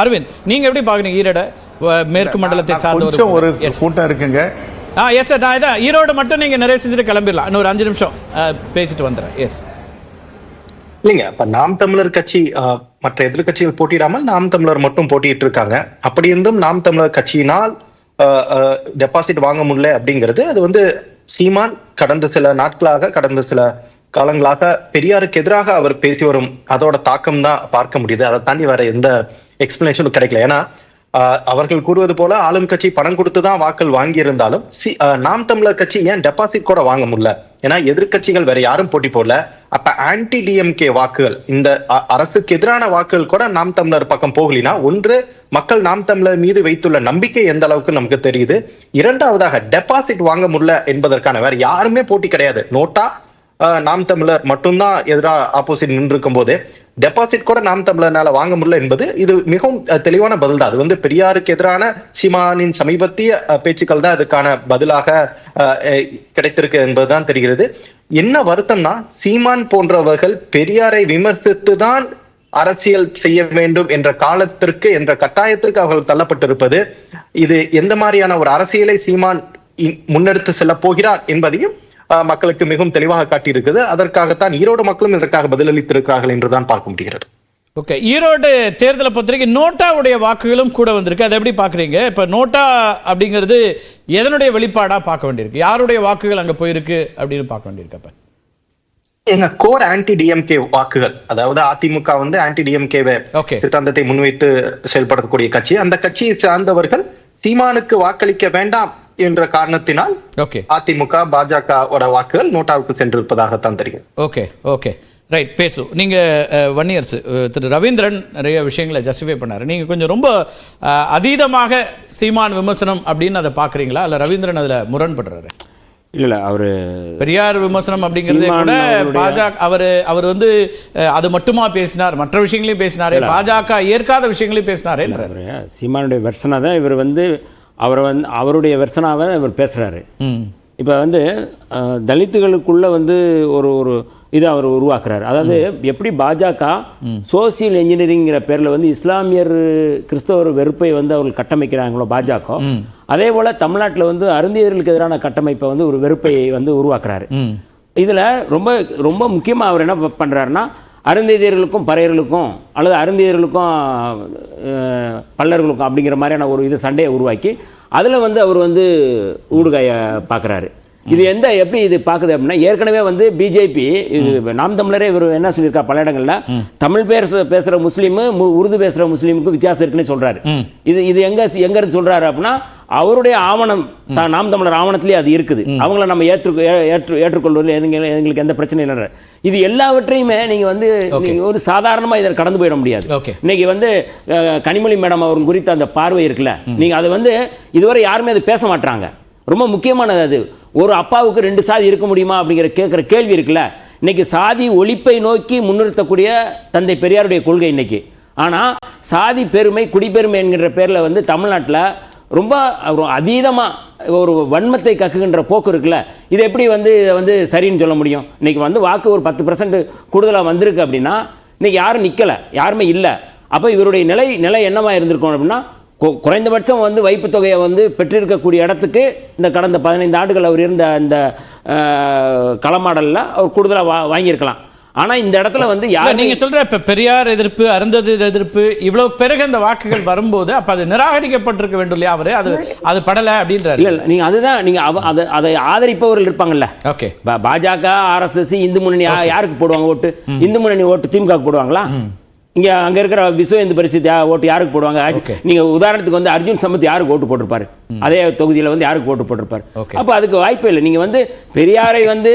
அரவிந்த் நீங்க எப்படி பாக்குறீங்க ஈரோட மேற்கு மண்டலத்தை நான் சார்ந்த ஒரு Yes. கூட்டம் இருக்குங்க. ஆ எஸ் சார் நான் இதான் ஈரோடு மட்டும் நீங்க நிறைய செஞ்சுட்டு கிளம்பிடலாம். இன்னும் ஒரு அஞ்சு நிமிஷம். பேசிட்டு வந்துடுறேன். எஸ் இல்லைங்க இப்ப நாம் தமிழர் கட்சி மற்ற எதிர்க்கட்சிகள் போட்டியிடாமல் நாம் தமிழர் மட்டும் போட்டியிட்டு இருக்காங்க. அப்படி இருந்தும் நாம் தமிழர் கட்சியினால் டெபாசிட் வாங்க முடியல அப்படிங்கிறது அது வந்து சீமான் கடந்த சில நாட்களாக கடந்த சில காலங்களாக பெரியாருக்கு எதிராக அவர் பேசி வரும் அதோட தாக்கம் தான் பார்க்க முடியுது. அதை தாண்டி வேற எந்த எக்ஸ்பிளனேஷனும் கிடைக்கல. ஏன்னா அவர்கள் கூறுவது போல ஆளும் கட்சி பணம் கொடுத்து தான் வாக்கள் வாங்கி இருந்தாலும் நாம் தமிழர் கட்சி ஏன் டெபாசிட் கூட வாங்க முடியல? ஏன்னா எதிர்க்கட்சிகள் வேற யாரும் போட்டி போடல. அப்ப ஆன்டி டிஎம்கே வாக்குகள் இந்த அரசுக்கு எதிரான வாக்குகள் கூட நாம் தமிழர் பக்கம் போகலினா ஒன்று மக்கள் நாம் தமிழர் மீது வைத்துள்ள நம்பிக்கை எந்த அளவுக்கு நமக்கு தெரியுது? இரண்டாவதாக டெபாசிட் வாங்க முடியல என்பதற்கான வேற யாருமே போட்டி கிடையாது. நோட்டா நாம் தமிழர் மட்டும்தான் எதிராக ஆப்போசிட் நின்று போது டெபாசிட் கூட நாம் தமிழர்னால வாங்க முடியல என்பது இது மிகவும் தெளிவான பதில் தான் அது வந்து பெரியாருக்கு எதிரான சீமானின் சமீபத்திய பேச்சுக்கள் தான் அதுக்கான பதிலாக கிடைத்திருக்கு என்பதுதான் தெரிகிறது. என்ன வருத்தம்னா சீமான் போன்றவர்கள் பெரியாரை விமர்சித்து தான் அரசியல் செய்ய வேண்டும் என்ற காலத்திற்கு என்ற கட்டாயத்திற்கு அவர்கள் தள்ளப்பட்டிருப்பது இது எந்த மாதிரியான ஒரு அரசியலை சீமான் முன்னெடுத்து செல்ல போகிறார் என்பதையும் மக்களுக்கு மிகவும் தெளிவாக காட்டியிருக்குது. அதற்காகத்தான் ஈரோடு மக்களும் இதற்காக பதிலளித்திருக்கிறார்கள் என்றுதான் பார்க்க முடிகிறது. ஓகே. ஈரோடு தேர்தலை பொறுத்த வரைக்கும் நோட்டாவுடைய வாக்குகளும் கூட வந்திருக்கு. அதை எப்படி பார்க்குறீங்க? இப்போ நோட்டா அப்படிங்கிறது எதனுடைய வெளிப்பாடாக பார்க்க வேண்டியிருக்கு? யாருடைய வாக்குகள் அங்கே போயிருக்கு அப்படின்னு பார்க்க வேண்டியிருக்கு அப்போ? எங்க கோர் ஆன்டி டிஎம்கே வாக்குகள் அதாவது அதிமுக வந்து ஆன்டி டிஎம்கே Okay. சித்தாந்தத்தை முன்வைத்து செயல்படக்கூடிய கட்சி. அந்த கட்சியை சார்ந்தவர்கள் சீமானுக்கு வாக்களிக்க வேண்டாம். என்ற காரணத்தினால் ஓகே அதிமுக பாஜகவோட வாக்குகள் நோட்டாவுக்கு சென்றிருப்பதாகத்தான் தெரியும் ஓகே ஓகே ரைட் பேசு. நீங்கள் ஒன் இயர்ஸ் திரு ரவீந்திரன் நிறைய விஷயங்களை ஜஸ்டிஃபை பண்ணாரு. நீங்கள் கொஞ்சம் ரொம்ப அதீதமாக சீமான் விமர்சனம் அப்படின்னு அதை பார்க்குறீங்களா? இல்லை ரவீந்திரன் அதில் முரண்படுறாரு? இல்ல இல்ல அவரு பெரியார் விமர்சனம் அப்படிங்கிறது கூட பாஜக அவர் அவர் வந்து அது மட்டுமா பேசினார்? மற்ற விஷயங்களையும் பேசினாரு. பாஜக ஏற்காத விஷயங்களையும் பேசினாரே அவரு சீமானுடைய வெர்சனாக தான் இவர் வந்து அவரை வந்து அவருடைய வெர்சனாக இவர் பேசுறாரு. ம். இப்போ வந்து தலித்துகளுக்குள்ள வந்து ஒரு ஒரு இதை அவர் உருவாக்குறாரு. அதாவது எப்படி பாஜக சோசியல் இன்ஜினியரிங்கிற பேரில் வந்து இஸ்லாமியர் கிறிஸ்தவர் வெறுப்பை வந்து அவர்கள் கட்டமைக்கிறாங்களோ பாஜக. அதே போல் தமிழ்நாட்டில் வந்து அருந்தியர்களுக்கு எதிரான கட்டமைப்பை வந்து ஒரு வெறுப்பை வந்து உருவாக்குறாரு. இதில் ரொம்ப ரொம்ப முக்கியமாக அவர் என்ன ப- பண்றாருன்னா அருந்ததியர்களுக்கும் பறையர்களுக்கும் அல்லது அருந்ததியர்களுக்கும் அஹ், பல்லர்களுக்கும் அப்படிங்கிற மாதிரியான ஒரு இது சண்டையை உருவாக்கி அதில் வந்து அவர் வந்து ஊடுகாய பார்க்குறாரு இது எந்த எப்படி இது பார்க்குது அப்படின்னா ஏற்கனவே வந்து பிஜேபி இது நாம் தமிழரே இவர் என்ன சொல்லியிருக்கா பல இடங்களில் தமிழ் பேச பேசுகிற முஸ்லீமு உருது பேசுகிற முஸ்லீமுக்கு வித்தியாசம் இருக்குன்னு சொல்கிறாரு இது இது எங்க எங்க இருந்து சொல்றாரு அப்படின்னா அவருடைய ஆவணம் தான் நாம் தமிழர் ஆவணத்திலே அது இருக்குது. அவங்கள நம்ம ஏற்று ஏற்று ஏற்றுக்கொள்வதில் எங்க- எங்களுக்கு எந்த பிரச்சனையும் இல்லை இது எல்லாவற்றையுமே நீங்க வந்து ஒரு சாதாரணமா இதை கடந்து போயிட முடியாது. இன்னைக்கு வந்து கனிமொழி மேடம் அவர் குறித்த அந்த பார்வை இருக்குல்ல. நீங்க அதை வந்து இதுவரை யாருமே அது பேச மாட்டாங்க ரொம்ப முக்கியமானது அது. ஒரு அப்பாவுக்கு ரெண்டு சாதி இருக்க முடியுமா அப்படிங்கிற கேட்குற கேள்வி இருக்குல்ல. இன்னைக்கு சாதி ஒழிப்பை நோக்கி முன்னிறுத்தக்கூடிய தந்தை பெரியாருடைய கொள்கை இன்னைக்கு. ஆனா சாதி பெருமை குடிப்பெருமை என்கிற பேர்ல வந்து தமிழ்நாட்டில் ரொம்ப அதீதமாக ஒரு வன்மத்தை கக்குகின்ற போக்கு இருக்குல்ல இது எப்படி வந்து இதை வந்து சரின்னு சொல்ல முடியும்? இன்றைக்கி வந்து வாக்கு ஒரு பத்து பர்சன்ட் கூடுதலாக வந்திருக்கு அப்படின்னா இன்றைக்கி யாரும் நிற்கலை யாருமே இல்லை. அப்போ இவருடைய நிலை நிலை என்னவா இருந்திருக்கும் அப்படின்னா குறைந்தபட்சம் வந்து வைப்பு தொகையை வந்து பெற்றிருக்கக்கூடிய இடத்துக்கு இந்த கடந்த பதினைந்து ஆண்டுகள் அவர் இருந்த அந்த களமாடலில் அவர் கூடுதலாக வா வாங்கியிருக்கலாம். ஆனால் இந்த இடத்துல வந்து யார் நீங்க சொல்ற இப்ப பெரியார் எதிர்ப்பு அருந்ததி எதிர்ப்பு இவ்வளவு பிறகு அந்த வாக்குகள் வரும்போது அப்ப அது நிராகரிக்கப்பட்டிருக்க வேண்டும் இல்லையா அவரு? அது அது படல அப்படின்றாரு. இல்லை இல்லை நீங்கள் அதுதான் நீங்கள் அவ அதை அதை ஆதரிப்பவர்கள் இருப்பாங்கல்ல. ஓகே. பாஜக ஆர்எஸ்எஸ் இந்து முன்னணி யாருக்கு போடுவாங்க ஓட்டு? இந்து முன்னணி ஓட்டு திமுக போடுவாங்களா? இங்க அங்க இருக்கிற விஸ்வ இந்து பரிசுத் யா- ஓட்டு யாருக்கு போடுவாங்க? Okay. நீங்க உதாரணத்துக்கு வந்து அர்ஜுன் சம்பத் யாருக்கு ஓட்டு போட்டிருப்பாரு? அதே தொகுதியில வந்து யாருக்கு ஓட்டு போட்டிருப்பாரு. அப்ப அதுக்கு வாய்ப்பே இல்லை. நீங்க வந்து பெரியாரை வந்து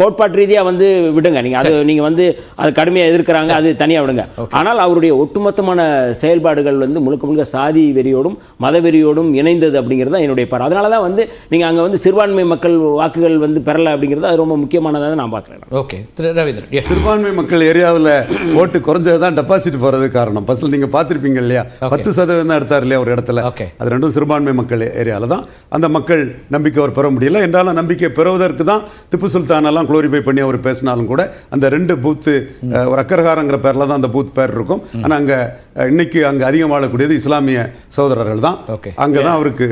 கோட்பாட்டு ரீதியா வந்து விடுங்க. நீங்க அது நீங்க வந்து அது கடுமையா எதிர்க்கிறாங்க அது தனியா விடுங்க. ஆனால் அவருடைய ஒட்டுமொத்தமான செயல்பாடுகள் வந்து முழுக்க முழுக்க சாதி வெறியோடும் மத வெறியோடும் இணைந்தது அப்படிங்கிறது தான் என்னுடைய பார்வை. அதனால தான் வந்து நீங்க அங்க வந்து சிறுபான்மை மக்கள் வாக்குகள் வந்து பெறல அப்படிங்கிறது அது ரொம்ப முக்கியமானதாக நான் பார்க்குறேன். ஓகே. திரு ரவீந்திரன். எஸ் சிறுபான்மை மக்கள் ஏரியாவில் ஓட்டு குறைஞ்சது தான் டெபாசிட் போறது காரணம். ஃபர்ஸ்ட்ல நீங்க பார்த்திருப்பீங்க இல்லையா? பத்து சதவீதம் தான் எடுத்தார் இல்லையா ஒரு இடத்துல? Okay. அது ரெண்டும் சிறுபான்மை மக்கள் ஏரியாவில் தான் அந்த மக்கள் நம்பிக்கை அவர் பெற முடியல. என்றாலும் நம்பிக்கை பெறுவதற்கு தான் திப்பு சுல்தான் எல்லாம் குளோரிஃபை பண்ணி அவர் பேசினாலும் கூட அந்த ரெண்டு பூத்து ஒரு அக்கரகாரங்கிற பேரில் தான் அந்த பூத் பேர் இருக்கும். ஆனா அங்க இன்னைக்கு அங்கே அதிகம் வாழக்கூடியது இஸ்லாமிய சகோதரர்கள் தான். அங்கே தான் அவருக்கு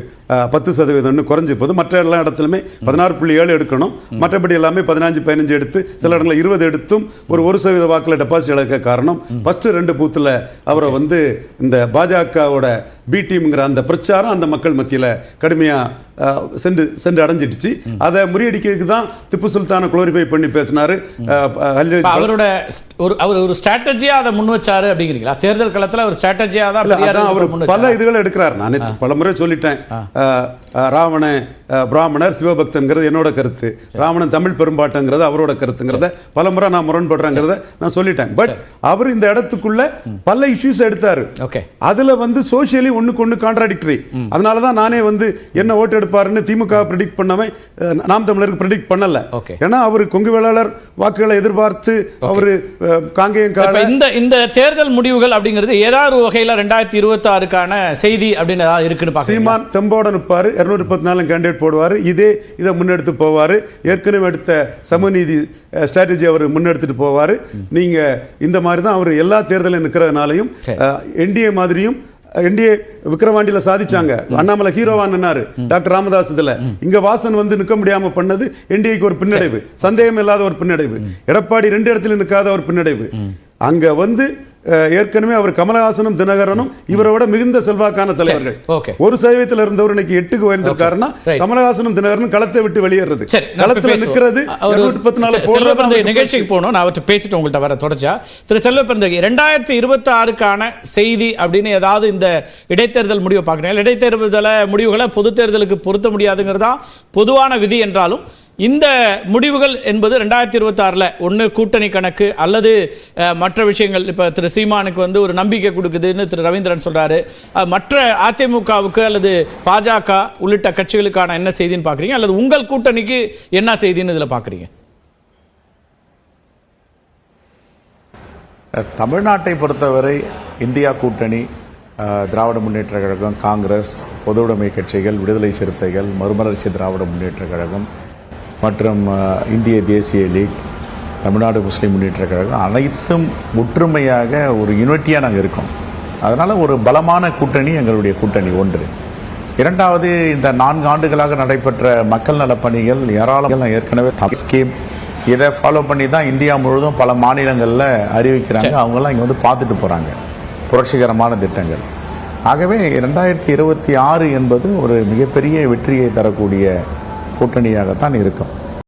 பத்து சதவீதம்னு குறைஞ்சி போகுது. மற்ற எல்லா இடத்துலையுமே பதினாறு புள்ளி ஏழு எடுக்கணும். மற்றபடி எல்லாமே பதினஞ்சு பதினஞ்சு எடுத்து சில இடங்களில் இருபது எடுத்தும் ஒரு ஒரு சதவீத வாக்கில் டெபாசிட் இழக்க காரணம். ஃபர்ஸ்ட் ரெண்டு பூத்தில் அவரை வந்து இந்த பாஜகவோட பி டீம்ங்கிற அந்த பிரச்சாரம் அந்த மக்கள் மத்தியில் கடுமையாக சென்று சென்று அடைஞ்சிடுச்சு அதை முறியடிக்கிறதுக்கு தான் திப்பு சுல்தானை குளோரிஃபை பண்ணி பேசினாரு. அவரோட ஒரு அவர் ஒரு ஸ்ட்ராட்டஜியா அதை முன் வச்சாரு அப்படிங்கிறீங்களா? தேர்தல் களத்துல அவர் ஸ்ட்ராட்டஜியா தான் அவர் பல? இதுகள் எடுக்கிறார். நான் பல முறை சொல்லிட்டேன். ராவண பிராமணர் சிவபக்தன்கிறது என்னோட கருத்து. ராவணன் தமிழ் பெரும்பாட்டங்கிறது அவரோட கருத்துங்கிறத பல முறை நான் முரண்படுறேங்கிறத நான் சொல்லிட்டேன். பட் அவர் இந்த இடத்துக்குள்ள பல இஷ்யூஸ் எடுத்தாரு. அதுல வந்து சோஷியலி ஒண்ணுக்கு ஒண்ணு கான்ட்ராடிக்டரி அதனால தான் நானே வந்து என்ன ஓட்டு எடுப்பாருன்னு திமுக ப்ரெடிக்ட் பண்ணவே நாம் தமிழருக்கு ப்ரெடிக்ட் பண்ணல. ஏன்னா அவர் கொங்கு வேளாளர் வாக்குகளை எதிர்பார்த்து அவரு காங்கேயம் இந்த இந்த தேர்தல் முடிவுகள் அப்படிங்கிறது ஏதாவது வகையில ரெண்டாயிரத்தி இருபத்தி ஆறுக்கான செய்தி அப்படின்னு ஏதாவது இருக்குன்னு சீமான் தெம்போட நிற்பாரு இருநூற்றி பத்து நாலு கேண்டிடேட் போடுவார். இதே இதை முன்னெடுத்து போவார். ஏற்கனவே எடுத்த சமநீதி ஸ்ட்ராட்டஜி அவர் முன்னெடுத்துட்டு போவார். நீங்க இந்த மாதிரி தான் அவர் எல்லா தேர்தலும் நிற்கிறதுனாலையும். என்டிஏ மாதிரியும் என்டிஏ விக்ரவாண்டியில சாதிச்சாங்க. அண்ணாமலை ஹீரோவா நின்னாரு. டாக்டர் ராமதாஸ் இதுல. இங்க வாசன் வந்து நிக்க முடியாம பண்ணது என்டிஏக்கு ஒரு பின்னடைவு. சந்தேகம் இல்லாத ஒரு பின்னடைவு. எடப்பாடி ரெண்டு இடத்துல நிற்காத ஒரு பின்னடைவு. அங்க வந்து ஏற்கனவே அவர் கமலஹாசனும் தினகரனும் இவரை விட மிகுந்த செல்வாக்கான தலைவர்கள். ஒரு சதவீதத்தில் இருந்தவர் இன்னைக்கு எட்டுக்கு உயர்ந்திருக்காருன்னா. கமலஹாசனும் தினகரனும் களத்தை விட்டு வெளியேறது. களத்துல பேசுவோம். நிக்கிறது அவர் இருநூற்றி பத்து நாலு போடுறது நிகழ்ச்சிக்கு போகணும். நான் அவர்கிட்ட பேசிட்டு உங்கள்ட்ட வர தொடர்ச்சியா. திரு செல்வப்பிரந்தகி ரெண்டாயிரத்தி இருபத்தி ஆறுக்கான செய்தி அப்படின்னு ஏதாவது இந்த இடைத்தேர்தல் முடிவை பார்க்குறீங்க இடைத்தேர்தல முடிவுகளை பொது தேர்தலுக்கு பொருத்த முடியாதுங்கிறதா? பொதுவான விதி என்றாலும் இந்த முடிவுகள் என்பது ரெண்டாயிரத்தி இருபத்தாறில் ஒன்று கூட்டணி கணக்கு அல்லது மற்ற விஷயங்கள். இப்போ திரு சீமானுக்கு வந்து ஒரு நம்பிக்கை கொடுக்குதுன்னு திரு ரவீந்திரன் சொல்கிறாரு மற்ற அதிமுகவுக்கு அல்லது பாஜக உள்ளிட்ட கட்சிகளுக்கான என்ன செய்தின்னு பார்க்குறீங்க அல்லது உங்கள் கூட்டணிக்கு என்ன செய்தின்னு இதில் பார்க்குறீங்க தமிழ்நாட்டை பொறுத்தவரை இந்தியா கூட்டணி திராவிட முன்னேற்ற கழகம் காங்கிரஸ் பொதுவுடைமை கட்சிகள் விடுதலை சிறுத்தைகள் மறுமலர்ச்சி திராவிட முன்னேற்ற கழகம் மற்றும் இந்திய தேசிய லீக் தமிழ்நாடு முஸ்லீம் முன்னேற்ற கழகம் அனைத்தும் ஒற்றுமையாக ஒரு யூனிட்டியாக நாங்கள் இருக்கோம். அதனால் ஒரு பலமான கூட்டணி எங்களுடைய கூட்டணி ஒன்று. இரண்டாவது இந்த நான்கு ஆண்டுகளாக நடைபெற்ற மக்கள் நலப் பணிகள் ஏராளம் ஏற்கனவே ஸ்கீம் இதை ஃபாலோ பண்ணி தான் இந்தியா முழுவதும் பல மாநிலங்களில் அறிவிக்கிறாங்க. அவங்கெல்லாம் இங்கே வந்து பார்த்துட்டு போகிறாங்க புரட்சிகரமான திட்டங்கள். ஆகவே ரெண்டாயிரத்தி இருபத்தி ஆறு என்பது ஒரு மிகப்பெரிய வெற்றியை தரக்கூடிய கூட்டணியாகத்தான் இருக்கும்.